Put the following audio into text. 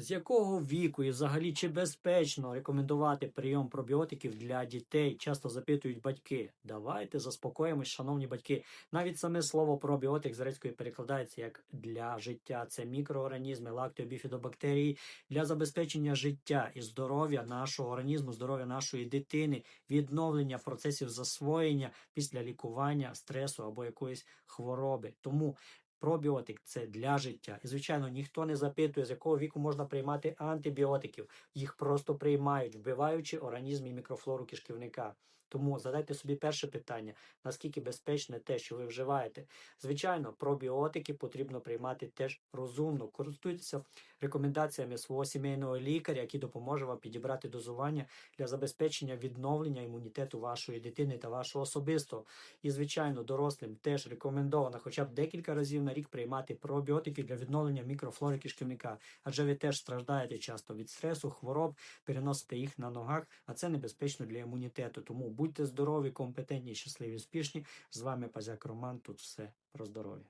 З якого віку і взагалі чи безпечно рекомендувати прийом пробіотиків для дітей? Часто запитують батьки. Давайте заспокоїмось, шановні батьки. Навіть саме слово пробіотик з грецької перекладається як для життя. Це мікроорганізми, лактіобіфідобактерії для забезпечення життя і здоров'я нашого організму, здоров'я нашої дитини, відновлення процесів засвоєння після лікування, стресу або якоїсь хвороби. Тому Пробіотик це для життя. І, звичайно, ніхто не запитує, з якого віку можна приймати антибіотиків. Їх просто приймають, вбиваючи організм і мікрофлору кишківника. Тому задайте собі перше питання: наскільки безпечне те, що ви вживаєте. Звичайно, пробіотики потрібно приймати теж розумно. Користуйтеся рекомендаціями свого сімейного лікаря, який допоможе вам підібрати дозування для забезпечення відновлення імунітету вашої дитини та вашого особистого. І, звичайно, дорослим теж рекомендовано хоча б декілька разів на рік приймати пробіотики для відновлення мікрофлори кишківника, адже ви теж страждаєте часто від стресу, хвороб, переносите їх на ногах, а це небезпечно для імунітету. Тому будьте здорові, компетентні, щасливі, успішні. З вами Пазяк Роман. Тут все про здоров'я.